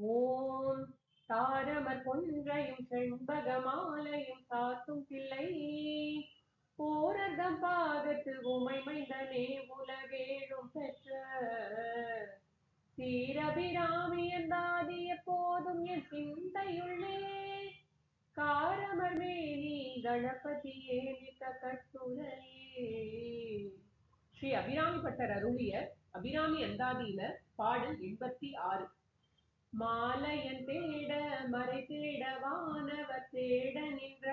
ஓம் தாரமர் கொன்றையும் செண்பக மாலையும் சாத்தும் பிள்ளை. போரதம் பாகத்து உமை மைந்தனே உலகேழும் பெற்ற. சீரபிராமி என்றாதி எப்போதும் என் சிந்தையுள்ளே. காரமர் மேனி கணபதியே நித்த கட்டுரையே. ஸ்ரீ அபிராமி பட்டர் அருளிய அபிராமி அந்தாதியில பாடல் எண்பத்தி ஆறு. மாலையன் தேட மறை தேட வானவர் தேட நின்ற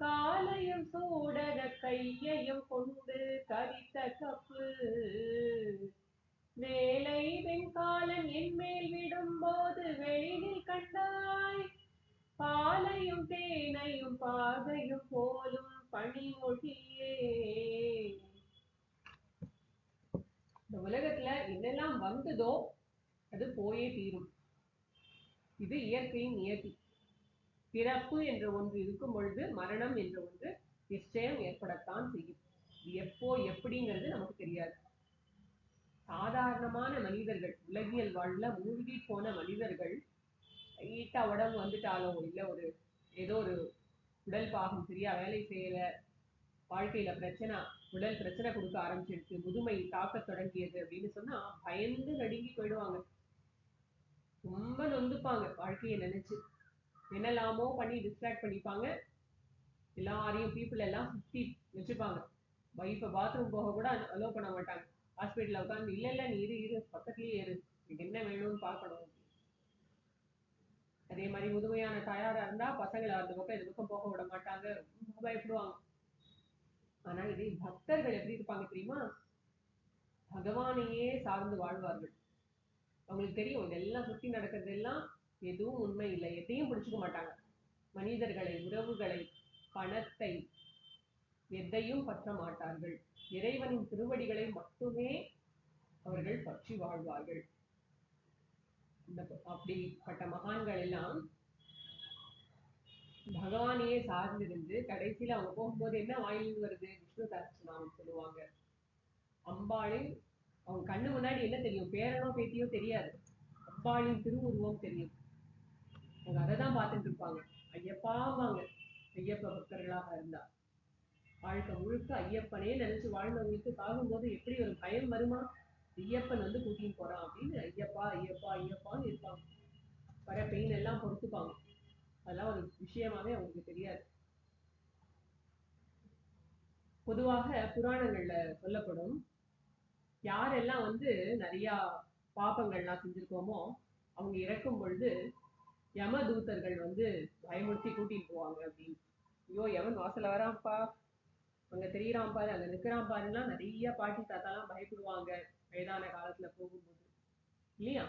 காலையும் சூடக கையையும் கொண்டு கரித்த கப்பு. வேலை வெண்காலன் என்மேல் விடும்போது வெளியில் கண்டாய். பாலையும் தேனையும் பாகையும் போலும் பனிமொழியே இந்த உலகத்துல என்னெல்லாம் வந்ததோ அது போயே தீரும். இது இயற்கையின் நியதி பிறப்பு என்ற ஒன்று இருக்கும் பொழுது மரணம் என்ற ஒன்று நிச்சயம் ஏற்படத்தான் செய்யும். இது எப்போ எப்படிங்கிறது நமக்கு தெரியாது. சாதாரணமான மனிதர்கள் உலகியல் வாழ்ல மூழ்கி போன மனிதர்கள் லைட்டா உடம்பு வந்துட்டாலோ இல்லை ஒரு ஏதோ ஒரு உடல் பாகம் சரியா வேலை செய்யல வாழ்க்கையில பிரச்சனை உடல் பிரச்சனை கொடுக்க ஆரம்பிச்சிருக்கு முதுமை தாக்க தொடங்கியது அப்படின்னு சொன்னா பயந்து நடுங்கி போயிடுவாங்க. ரொம்ப நொந்துப்பாங்க வாழ்க்கையை நினைச்சு. என்னெல்லாமோ பண்ணி டிஸ்ட்ராக்ட் பண்ணிப்பாங்க. எல்லாரையும் பீப்புள் எல்லாம் சுத்தி வச்சுப்பாங்க. வைஃபை பாத்ரூம் போக கூட அலோவ் பண்ண மாட்டாங்க. ஹாஸ்பிட்டலில் உட்காந்து இல்ல இல்ல நீ இரு இரு பக்கத்துலயே இரு. எனக்கு என்ன வேணும்னு பார்க்கணும். அதே மாதிரி முதுமையான தாயாராக இருந்தா பசங்களை அந்த பக்கம் இந்த பக்கம் போக விட மாட்டாங்க. ரொம்ப பயப்படுவாங்க. ஆனா இதே பக்தர்கள் எப்படி இருப்பாங்க தெரியுமா? பகவானையே சார்ந்து வாழ்வார்கள். அவங்களுக்கு தெரியும். இதெல்லாம் சுத்தி நடக்கிறது எல்லாம் எதுவும் உண்மை இல்லை. எதையும் பிடிச்சிக்க மாட்டாங்க. மனிதர்களை உறவுகளை பணத்தை எதையும் பற்ற மாட்டார்கள். இறைவனின் திருவடிகளை மட்டுமே அவர்கள் பற்றி வாழ்வார்கள். இந்த அப்படிப்பட்ட மகான்கள் எல்லாம் பகவானையே சார்ந்திருந்து கடைசியில அவங்க போகும்போது என்ன வாயிலிருந்து வருது? விஷ்ணு சஹஸ்ரநாமம் சொல்லுவாங்க. அம்பாளின் அவங்க கண்ணு முன்னாடி என்ன தெரியும்? பேரனோ பேத்தியோ தெரியாது. அப்பாளின் திருவுருவம் தெரியும். அவங்க அதை தான் பார்த்துட்டு இருப்பாங்க. ஐயப்பாவாங்க ஐயப்ப பக்தர்களாக இருந்தா. வாழ்க்கை முழுக்க ஐயப்பனே நினைச்சு வாழ்ந்தவங்களுக்கு தாகும்போது எப்படி ஒரு பயம் வருமா? ஐயப்பன் வந்து கூட்டின்னு போறான் அப்படின்னு ஐயப்பா ஐயப்பா ஐயப்பான்னு இருப்பாங்க. வர பெயின் எல்லாம் பொறுத்துப்பாங்க. அதெல்லாம் ஒரு விஷயமாவே அவங்களுக்கு தெரியாது. பொதுவாக புராணங்கள்ல சொல்லப்படும் யாரெல்லாம் வந்து நிறைய பாப்பங்கள்லாம் செஞ்சிருக்கோமோ அவங்க இறக்கும் பொழுது யம தூதர்கள் வந்து பயமுறுத்தி கூட்டிட்டு போவாங்க அப்படின்னு. ஐயோ எவன் வாசல்ல வரான்ப்பா. அங்க தெரியறான் பாரு அங்க நிக்கிறான் பாருலாம் நிறைய பாட்டி தாத்தாலாம் பயப்படுவாங்க வயதான காலத்துல போகும்போது. இல்லையா?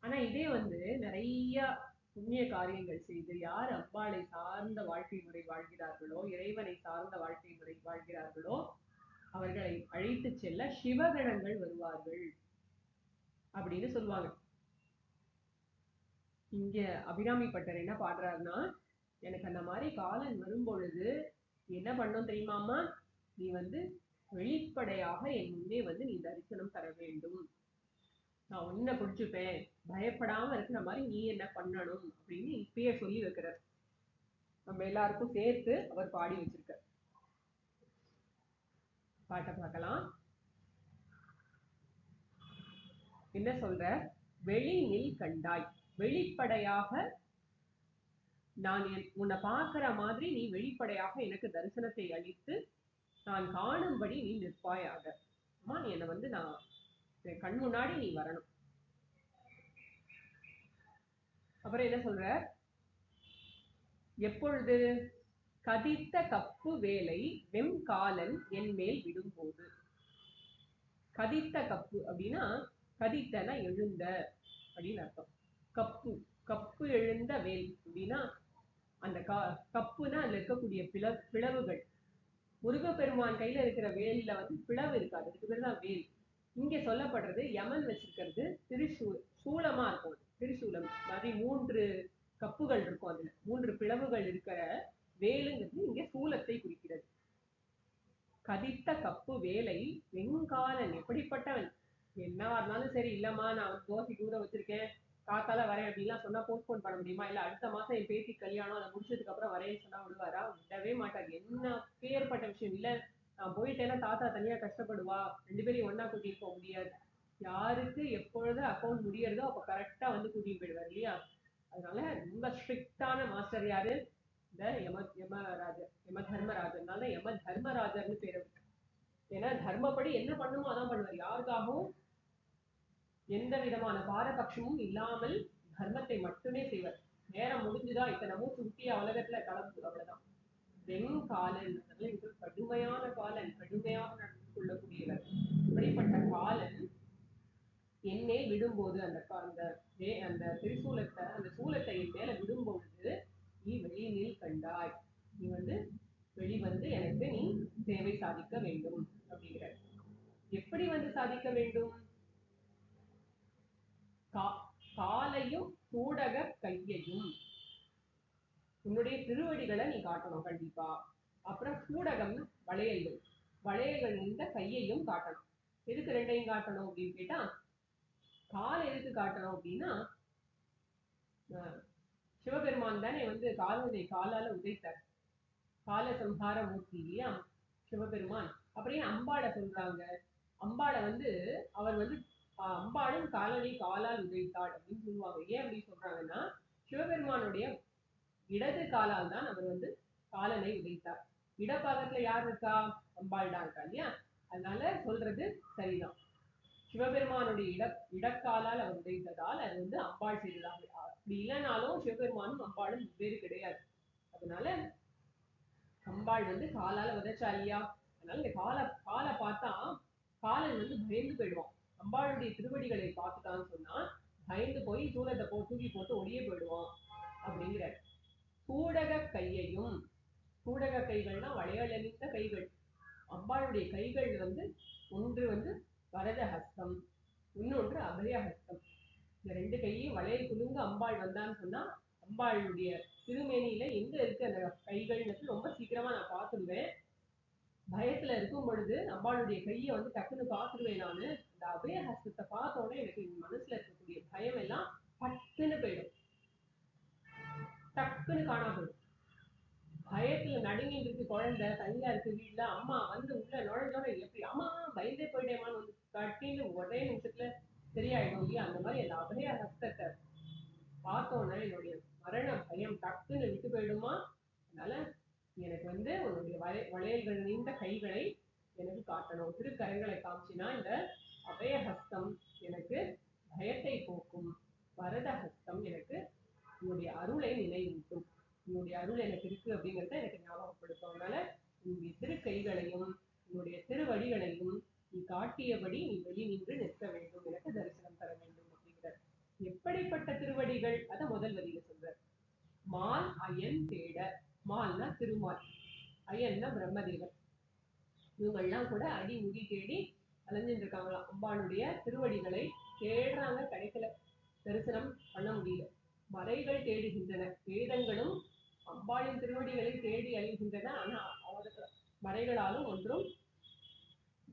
ஆனா இதே வந்து நிறைய புண்ணிய காரியங்கள் செய்து யார் அம்பாளை சார்ந்த வாழ்க்கை முறை வாழ்கிறார்களோ இறைவனை சார்ந்த வாழ்க்கை முறை வாழ்கிறார்களோ அவர்களை அழைத்து செல்ல சிவகணங்கள் வருவார்கள் அப்படின்னு சொல்லுவாங்க. இங்க அபிராமி பட்டர் என்ன பாடுறாருன்னா எனக்கு அந்த மாதிரி காலன் வரும் பொழுது என்ன பண்ணும் தெரியுமாமா நீ வந்து வெளிப்படையாக என் முன்னே வந்து நீ தரிசனம் தர வேண்டும். நான் உன்னை பிடிச்சுப்பேன். பயப்படாம இருக்கிற மாதிரி நீ என்ன பண்ணணும் அப்படின்னு இப்பயே சொல்லி வைக்கிறார். நம்ம எல்லாருக்கும் சேர்த்து அவர் பாடி வச்சிருக்கார். பாட்டை பார்க்கலாம். என்ன சொல்ற? வெளி நில் கண்டாய். வெளிப்படையாக நான் உன்னை பார்க்கிற மாதிரி நீ வெளிப்படையாக எனக்கு தரிசனத்தை அளித்து நான் காணும்படி நீ நிற்பாயாக அம்மா நீ என்னை வந்து நான் கண் முன்னாடி நீ வரணும். அப்புறம் என்ன சொல்ற? எப்பொழுது கதித்த கப்பு வேலை வெம்காலன் என் மேல் விடும்போது. கதித்த கப்பு அப்படின்னா கதித்தன எழுந்த அப்படின்னு அர்த்தம். கப்பு கப்பு எழுந்த வேல் அப்படின்னா அந்த க கப்புனா அதுல இருக்கக்கூடிய பிள பிளவுகள். முருகப்பெருமான் கையில இருக்கிற வேலில வந்து பிளவு இருக்காது. அதுக்கு பேர் தான் வேல். இங்க சொல்லப்படுறது யமன் வச்சிருக்கிறது திரிசூ சூலமா இருக்கும் திரிசூலம். மாதிரி மூன்று கப்புகள் இருக்கும் அதுல. மூன்று பிளவுகள் இருக்கிற வேலுங்கிறது இங்க சூலத்தை குறிக்கிறது. கதித்த கப்பு வேலை வெங்காலன் எப்படிப்பட்டவன்? என்னவா இருந்தாலும் சரி இல்லம்மா நான் வந்து தோசைக்கு ஊற வச்சிருக்கேன். காத்தால வரேன் அப்படின்லாம் சொன்னா போஸ்ட்போன் பண்ண முடியுமா? இல்ல அடுத்த மாசம் என் பேத்தி கல்யாணம் அதை முடிச்சதுக்கு அப்புறம் வரேன்னு சொன்னா விடுவாரா? விடவே மாட்டார். என்ன பேர்பட்ட விஷயம்? இல்ல நான் போயிட்டேன்னா தாத்தா தனியா கஷ்டப்படுவா? ரெண்டு பேரையும் ஒன்னா கூட்டிட்டு போக முடியாது. யாருக்கு எப்பொழுது அக்கௌண்ட் முடியறதோ அப்ப கரெக்டா வந்து கூட்டிட்டு போயிடுவார் இல்லையா? அதனால ரொம்ப ஸ்ட்ரிக்டான மாஸ்டர் யாரு? இந்த யம யமராஜர் யம தர்மராஜர்னால யம தர்மராஜர்னு பேர் ஏன்னா தர்மப்படி என்ன பண்ணுமோ அதான் பண்ணுவார். யாருக்காகவும் எந்த விதமான பாரபட்சமும் இல்லாமல் தர்மத்தை மட்டுமே செய்வார். நேரம் முடிஞ்சுதா இத்தனை மூச்சு உலகத்துல கலந்து அவ்வளவுதான். வெண்காலன் அதனால கடுமையான காலன் கடுமையாக நடந்து கொள்ளக்கூடியவர். இப்படிப்பட்ட காலன் என்னே விடும்போது அந்த அந்த அந்த திரிசூலத்தை அந்த சூலத்தை என் மேல விடும்போது நீ வெளியினில் கண்டாய். நீ வந்து வெளிவந்து எனக்கு நீ சேவை சாதிக்க வேண்டும் அப்படிங்கிற எப்படி வந்து சாதிக்க வேண்டும்? காலையும் கூடக கையையும். உன்னுடைய திருவடிகளை நீ காட்டணும் கண்டிப்பா. அப்புறம் சூடகம் வளையல்கள். வளையல்கள் இருந்த கையையும் காட்டணும். எதுக்கு ரெண்டையும் காட்டணும் அப்படின்னு கேட்டா கால் எதுக்கு காட்டணும் அப்படின்னா சிவபெருமான் தானே வந்து காலனை காலால உதைத்தார். கால சம்ஹார மூர்த்தி இல்லையா? சிவபெருமான். அப்படியே அம்பாளை சொல்றாங்க? அம்பாளை வந்து அவர் வந்து அம்பாளும் காலனை காலால் உதைத்தாள் அப்படின்னு சொல்லுவாங்க. ஏன் அப்படி சொல்றாங்கன்னா சிவபெருமானுடைய இடது காலால் தான் அவர் வந்து காலனை உதைத்தார். இடப்பாகத்துல யார் இருக்கா? அம்பாள் தான் இருக்கா இல்லையா? அதனால சொல்றது சரிதான். சிவபெருமானுடைய இட இடக்காலால் அவர் உதைத்ததால் அது வந்து அம்பாள் செய்ததாக அப்படி இல்லைனாலும் சிவபெருமானும் அம்பாளும் வேறு கிடையாது. அதனால அம்பாள் வந்து காலால விதைச்சா இல்லையா அதனால இந்த கால காலை பார்த்தா காலன் வந்து பயந்து போயிடுவான். அம்பாளுடைய திருவடிகளை பார்த்துட்டான்னு சொன்னா பயந்து போய் சூலத்தை போ தூக்கி போட்டு ஒளிய போயிடுவான் அப்படிங்கிறார். சூடக கையையும் சூடக கைகள்னா வளையலணிந்த கைகள். அம்பாளுடைய கைகள் வந்து ஒன்று வந்து வரத ஹஸ்தம் இன்னொன்று அபய ஹஸ்தம் இந்த ரெண்டு கையும் வளையல் குலுங்க அம்பாள் வந்தான்னு சொன்னா அம்பாளுடைய திருமேனியில எங்க இருக்கு அந்த கைகள்னு ரொம்ப சீக்கிரமா நான் பார்த்துடுவேன் பயத்துல இருக்கும் பொழுது அம்பாளுடைய கையை வந்து டக்குன்னு பார்த்துடுவேன் நானு. இந்த அபய ஹஸ்தத்தை பார்த்த உடனே எனக்கு என் மனசுல இருக்கக்கூடிய பயம் எல்லாம் பட்டுன்னு போயிடும். டக்குன்னு காணாம போயிடும். பயத்துல நடுங்கிட்டு இருக்கு குழந்தை தனியா இருக்கு வீட்டுல அம்மா வந்து உள்ள நுழைஞ்சோட எப்படி அம்மா பயந்தே போயிட்டேமான்னு வந்து கட்டின்னு ஒரே நிமிஷத்துல சரியாயிடும் இல்லையா அந்த மாதிரி அந்த அபய ஹஸ்தத்தை பார்த்தோன்னே என்னுடைய மரண பயம் டக்குன்னு விட்டு போயிடுமா? அதனால எனக்கு வந்து உன்னுடைய வளை வளையல்கள் நீண்ட கைகளை எனக்கு காட்டணும். திருக்கரங்களை காமிச்சினா இந்த அபய ஹஸ்தம் எனக்கு பயத்தை போக்கும். வரத ஹஸ்தம் எனக்கு உன்னுடைய அருளை நினைவூட்டும். உன்னுடைய அருள் எனக்கு இருக்கு அப்படிங்கிறத எனக்கு ஞாபகப்படுத்தும். அதனால உன்னுடைய திருக்கைகளையும் உன்னுடைய திருவடிகளையும் நீ காட்டியபடி நீ வெளி நின்று நிற்க வேண்டும். எனக்கு தரிசனம் தர வேண்டும் அப்படிங்கிறார். எப்படிப்பட்ட திருவடிகள்? அத முதல் வரியில சொல்றார். மால் அயன் தேட. மால்னா திருமால். அயன்னா பிரம்மதேவர் இவங்கெல்லாம் கூட அடி முடி தேடி அலைஞ்சிட்டு இருக்காங்களாம் அம்பாளுடைய திருவடிகளை தேடுறாங்க கிடைக்கல. தரிசனம் பண்ண முடியல. மறைகள் தேடுகின்றன. வேதங்களும் அம்பாளின் திருவடிகளை தேடி அழிகின்றன. ஆனா அவர்கள் மறைகளாலும் ஒன்றும்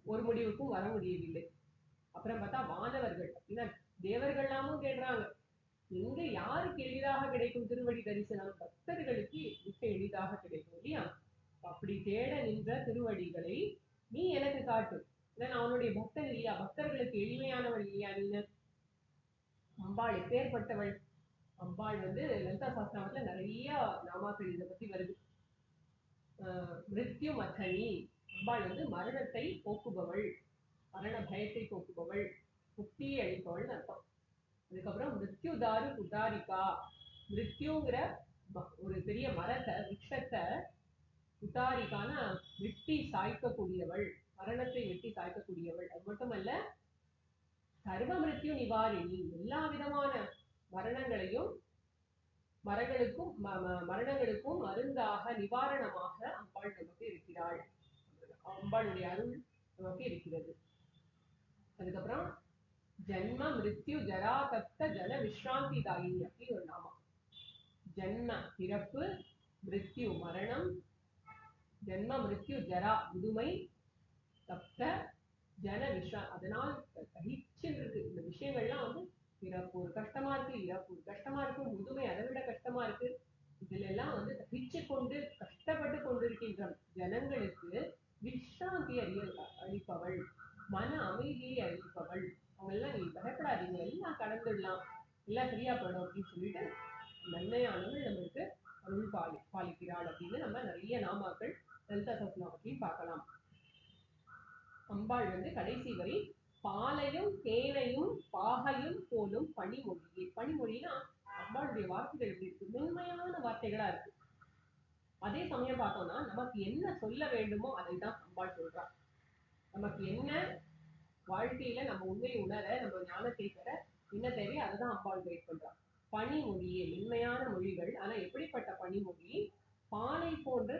ஒரு முடிவுக்கும் வர முடியவில்லை. அப்புறம் பார்த்தா வானவர்கள் அப்படின்னா தேவர்கள்லாமும் தேடுறாங்க எங்க யாருக்கு எளிதாக கிடைக்கும் திருவடி தரிசனம்? பக்தர்களுக்கு மிக எளிதாக கிடைக்கும் இல்லையா? அப்படி தேட நின்ற திருவடிகளை நீ எனக்கு காட்டு. ஏன்னா நான் அவனுடைய பக்தன் இல்லையா? பக்தர்களுக்கு எளிமையானவள் இல்லையா நீ? அம்பாள் எப்பேற்பட்டவள்? அம்பாள் வந்து லலிதா சாஸ்திரத்துல நிறைய நாமாக்கள் இதை பத்தி வருது. ஆஹ் மிருத்யு மதனி அம்பாள் வந்து மரணத்தை போக்குபவள். மரண பயத்தை போக்குபவள். முக்தியை அளிப்பவள்னு அர்த்தம். அதுக்கப்புறம் மிருத்யுதாரு உதாரிகா. மிருத்யுங்கிற ஒரு பெரிய மரத்தை விக்ஷத்தை உதாரிக்கான வெட்டி சாய்க்கக்கூடியவள். மரணத்தை வெட்டி சாய்க்கக்கூடியவள். அது மட்டுமல்ல சர்வ மிருத்யு நிவாரணி. எல்லா விதமான மரணங்களையும் மரங்களுக்கும் ம- ம- மரணங்களுக்கும் மருந்தாக நிவாரணமாக அம்பாள் நமக்கு இருக்கிறாள். அம்பாளுடைய அருள் நமக்கு இருக்கிறது. அதுக்கப்புறம் ஜென்ம மிருத்யு ஜரா தத்த ஜன விஸ்ராந்தி தாயினி அப்படின்னு ஒரு நாமம். ஜென்ம பிறப்பு மிருத்யு மரணம் ஜென்ம மிருத்யு ஜரா முதுமை தப்த ஜன விஸ்ரா அதனால் தகிச்சு இருக்கு இந்த விஷயங்கள்லாம் வந்து பிறப்பு ஒரு கஷ்டமா இருக்கு இறப்பு ஒரு கஷ்டமா இருக்கு முதுமை அதை விட கஷ்டமா இருக்கு. இதுல எல்லாம் வந்து தகிச்சு கொண்டு கஷ்டப்பட்டு கொண்டிருக்கின்ற ஜனங்களுக்கு விஷ்ராந்தி அறிய அளிப்பவள் மன அமைதியை அளிப்பவள் அவங்க எல்லாம் நீ பயப்படாதீங்க எல்லாம் இல்லை எல்லாம் போயிடும் அப்படின்னு சொல்லிட்டு நன்மையானவள் நம்மளுக்கு அருள் பாலி பாலிக்கிறாள் அப்படின்னு நம்ம நிறைய நாமாக்கள் லலிதா சஸ்நாமத்தையும் பார்க்கலாம். அம்பாள் வந்து கடைசி வரி பாலையும் தேனையும் பாகையும் போலும் பனிமொழியே. பனிமொழினா அம்பாளுடைய வார்த்தைகள் எப்படி இருக்கு. மென்மையான வார்த்தைகளா இருக்கு. அதே சமயம் பார்த்தோம்னா நமக்கு என்ன சொல்ல வேண்டுமோ அதை தான் அம்பாள் சொல்றா. நமக்கு என்ன வாழ்க்கையில நம்ம உண்மையை உணர நம்ம ஞானத்தை பெற என்ன தேவையோ அதுதான் அம்பாள் கைட் பண்றான் பனிமொழியே மென்மையான மொழிகள் ஆனா எப்படிப்பட்ட பனிமொழி? பாலை போன்ற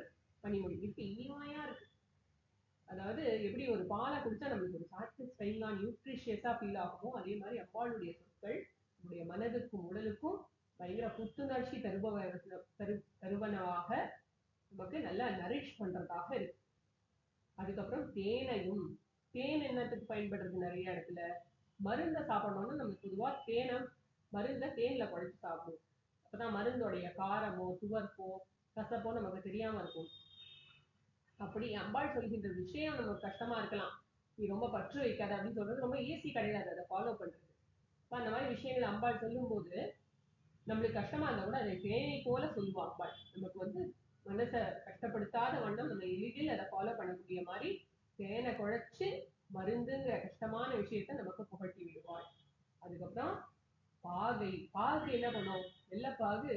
பனிமொழி. இப்ப இனிமையா இருக்கு. அதாவது எப்படி ஒரு பாலை குடிச்சா நம்மளுக்கு ஒரு சாட்டிஸ்ஃபைங்கா நியூட்ரிஷியஸா ஃபீல் ஆகுமோ அதே மாதிரி அம்பாளுடைய சொற்கள் நம்முடைய மனதுக்கும் உடலுக்கும் பயங்கர புத்துணர்ச்சி தருபவ தரு தருவனவாக நமக்கு நல்லா நரிஷ் பண்றதாக இருக்கு. அதுக்கப்புறம் தேனையும் தேன் என்னத்துக்கு பயன்படுறது நிறைய இடத்துல? மருந்தை சாப்பிடணும்னா நம்ம பொதுவா தேனை மருந்தை தேனில் குழச்சி சாப்பிடுவோம். அப்பதான் மருந்தோடைய காரமோ சுவர்ப்போ கசப்போ நமக்கு தெரியாம இருக்கும். அப்படி அம்பாள் சொல்கின்ற விஷயம் நமக்கு கஷ்டமா இருக்கலாம். நீ ரொம்ப பற்று வைக்காத அப்படின்னு சொல்றது ரொம்ப ஈஸி கிடையாது. அதை ஃபாலோ பண்றது. இப்போ அந்த மாதிரி விஷயங்கள் அம்பாள் சொல்லும்போது நம்மளுக்கு கஷ்டமா இருந்தா கூட அதை தேனை போல சொல்லுவோம் அம்பாள். நமக்கு வந்து மனசை கஷ்டப்படுத்தாத வண்ணம் நம்ம எளிதில் அதை ஃபாலோ பண்ணக்கூடிய மாதிரி தேனை குழைச்சு மருந்துங்கிற கஷ்டமான விஷயத்த நமக்கு புகட்டி விடுவாள். அதுக்கப்புறம் பாகை பாகு என்ன பண்ணும்? வெள்ளப்பாகு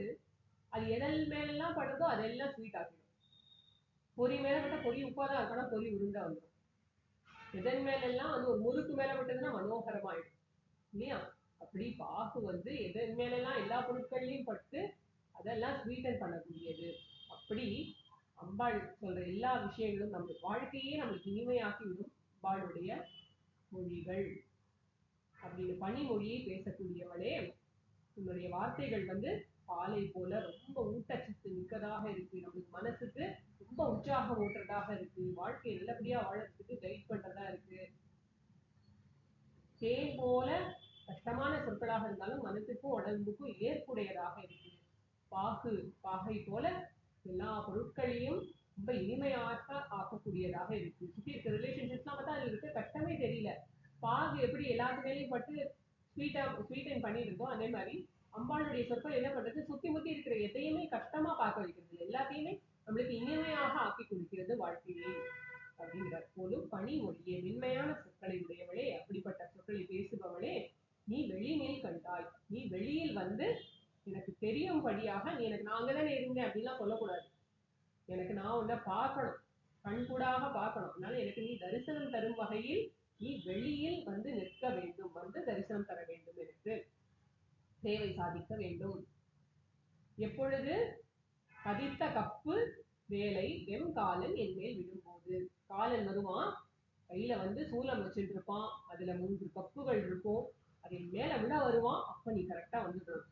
அது எதல் மேலெல்லாம் படுதோ அதெல்லாம் ஸ்வீட் ஆக்கிடும். பொறி மேல பட்ட பொறி உப்பா தான் இருக்கணும் பொறி உருண்டா வந்துடும் எதன் மேலெல்லாம் வந்து ஒரு முறுக்கு மேல பட்டதுன்னா மனோகரமாயிடும். இல்லையா? அப்படி பாகு வந்து எதன் மேலெல்லாம் எல்லா பொருட்கள்லையும் பட்டு அதெல்லாம் ஸ்வீட்டன் பண்ணக்கூடியது. அப்படி அம்பாள் சொல்ற எல்லா விஷயங்களும் நம்ம வாழ்க்கையே நம்மளுக்கு இனிமையாக்கி விடும் அப்பாளுடைய மொழிகள். அப்படின்னு பனிமொழியை பேசக்கூடியவளே உன்னுடைய வார்த்தைகள் வந்து பாலை போல ரொம்ப ஊட்டச்சத்து மிக்கதாக இருக்கு. நம்மளுக்கு மனசுக்கு ரொம்ப உற்சாகம் ஓட்டுறதாக இருக்கு. வாழ்க்கையை நல்லபடியா வாழறதுக்கு கைட் பண்றதா இருக்கு. தேன் போல கஷ்டமான சொற்களாக இருந்தாலும் மனசுக்கும் உடம்புக்கும் ஏற்புடையதாக இருக்கு. பாகு பாகை போல எல்லா பொருட்களையும் ரொம்ப இனிமையாக ஆக்கக்கூடியதாக இருக்கு. சுற்றி இருக்க ரிலேஷன்ஷிப்ஸ்லாம் பார்த்தா அதுல இருக்க கஷ்டமே தெரியல. பாகு எப்படி எல்லாத்து மேலேயும் பட்டு ஸ்வீட்டாக ஸ்வீட்டைன் பண்ணிட்டு இருக்கோம் அதே மாதிரி அம்பாளுடைய சொற்கள் என்ன பண்றது? சுத்தி முத்தி இருக்கிற எதையுமே கஷ்டமா பார்க்க வைக்கிறது எல்லாத்தையுமே நம்மளுக்கு இனிமையாக ஆக்கி கொடுக்கிறது வாழ்க்கையே அப்படிங்கிற போது பணி ஒழிய மென்மையான சொற்களை உடையவளே அப்படிப்பட்ட சொற்களை பேசுபவளே நீ வெளிமேல் கண்டாய். நீ வெளியில் வந்து எனக்கு தெரியும்படியாக நீ எனக்கு நான் அங்கதானே இருந்தேன் அப்படின்லாம் சொல்லக்கூடாது. எனக்கு நான் உன்னை பார்க்கணும். கண்கூடாக பார்க்கணும். அதனால எனக்கு நீ தரிசனம் தரும் வகையில் நீ வெளியில் வந்து நிற்க வேண்டும். வந்து தரிசனம் தர வேண்டும் எனக்கு. சேவை சாதிக்க வேண்டும். எப்பொழுது பதித்த கப்பு வேலை வெம் காலன் என் மேல் விடும்போது காலன் வருவான் கையில வந்து சூலம் வச்சுட்டு இருப்பான் அதுல மூன்று கப்புகள் இருக்கும். அது என் மேல விட வருவான். அப்ப நீ கரெக்டா வந்துடும்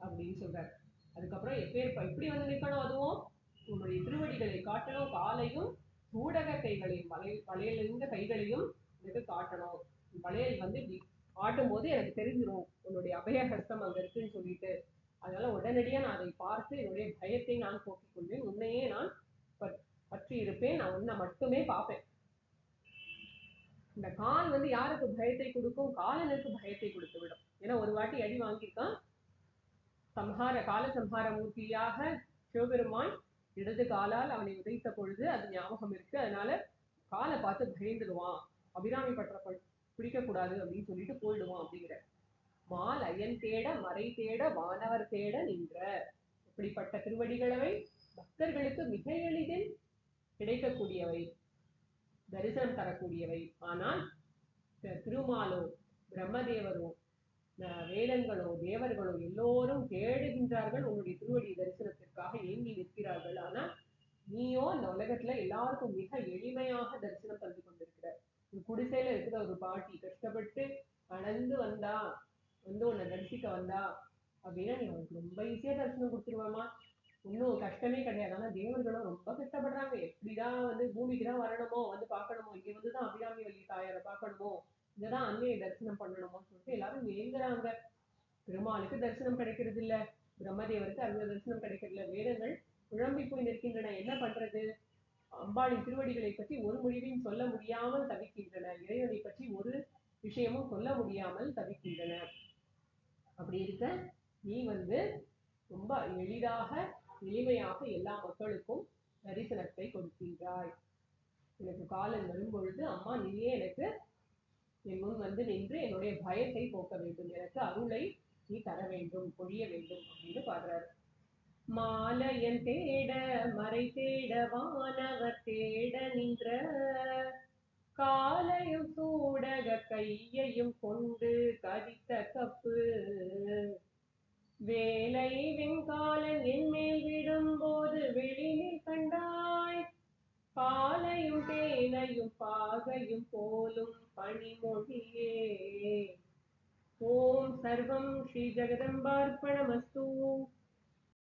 அப்படின்னு சொல்றாரு. அதுக்கப்புறம் எப்பேர் எப்படி வந்து நிக்கணும் அதுவும்? உன்னுடைய திருவடிகளை காட்டணும். காலையும் சூடக கைகளையும் வளையல் வளையலிருந்த கைகளையும் எனக்கு காட்டணும். வளையல் வந்து இப்படி ஆட்டும் போது எனக்கு தெரிஞ்சிடும் உன்னுடைய அபய அபயஹஸ்தம் அங்க இருக்குன்னு சொல்லிட்டு. அதனால உடனடியா நான் அதை பார்த்து என்னுடைய பயத்தை நான் போக்கிக் கொள்வேன் உன்னையே நான் பற்றி இருப்பேன் நான் உன்னை மட்டுமே பார்ப்பேன். இந்த கால் வந்து யாருக்கு பயத்தை கொடுக்கும்? காலனுக்கு பயத்தை கொடுத்து விடும். ஏன்னா ஒரு வாட்டி அடி வாங்கியிருக்கான். சம்ஹார கால சம்ஹார மூர்த்தியாக சிவபெருமான் இடது காலால் அவனை உதைத்த பொழுது அது ஞாபகம் இருக்கு. அதனால காலை பார்த்து பயந்துடுவான். அபிராமி பற்ற பிடிக்க கூடாது அப்படின்னு சொல்லிட்டு போயிடுவான் அப்படிங்கிற. மால் ஐயன் தேட மறை தேட வானவர் தேட நின்ற. இப்படிப்பட்ட திருவடிகளவை பக்தர்களுக்கு மிக எளிதில் கிடைக்கக்கூடியவை. தரிசனம் தரக்கூடியவை. ஆனால் திருமாலோ பிரம்மதேவரோ அஹ் வேதங்களோ தேவர்களோ எல்லோரும் தேடுகின்றார்கள் உன்னுடைய திருவடி தரிசனத்தை. இருக்கிறார்கள் ஆனா நீயோ இந்த உலகத்துல எல்லாருக்கும் மிக எளிமையாக தரிசனம் தந்து கொண்டிருக்கிற ஒரு குடிசையில இருக்கிற ஒரு பாட்டி கஷ்டப்பட்டு நடந்து வந்தா வந்து உன்னை தரிசிக்க வந்தா அப்படின்னா நீ அவனுக்கு ரொம்ப ஈஸியா தரிசனம் கொடுத்துருவாமா? ஒன்றும் கஷ்டமே கிடையாது. ஆனா தேவர்களும் ரொம்ப கஷ்டப்படுறாங்க. எப்படிதான் வந்து பூமிக்கு தான் வரணுமோ வந்து பார்க்கணுமோ இங்க வந்து தான் அபிராமி வழி தாயாரை பார்க்கணுமோ இங்கதான் அன்னையை தரிசனம் பண்ணணுமோ சொல்லிட்டு எல்லாரும் ஏங்குறாங்க பெருமாளுக்கு தரிசனம் கிடைக்கிறது இல்ல பிரம்மதேவருக்கு அந்த தரிசனம் கிடைக்கிறது இல்ல வேதங்கள் குழம்பி போய் நிற்கின்றன. என்ன பண்றது? அம்பாளின் திருவடிகளை பற்றி ஒரு முடிவையும் சொல்ல முடியாமல் தவிக்கின்றன. இறைவனை பற்றி ஒரு விஷயமும் சொல்ல முடியாமல் தவிக்கின்றன. அப்படி இருக்க நீ வந்து ரொம்ப எளிதாக எளிமையாக எல்லா மக்களுக்கும் தரிசனத்தை கொடுக்கின்றாய். எனக்கு காலம் வரும்பொழுது அம்மா நீயே எனக்கு என் முன் வந்து நின்று என்னுடைய பயத்தை போக்க வேண்டும். எனக்கு அருளை நீ தர வேண்டும் பொழிய வேண்டும் அப்படின்னு பாடுறாரு. மாலையன் தேட மறை தேட வானவர் தேட நின்ற. காலையும் சூடக கையையும் கொண்டு கதித்த கப்பு. வேலை வெங்காலன் என்மேல் விடும்போது வெளியில் கண்டாய். பாலையும் தேனையும் பாகையும் போலும் பனிமொழியே. ஓம் சர்வம் ஸ்ரீ ஜெகதம்பார்ப்பணமஸ்தூ.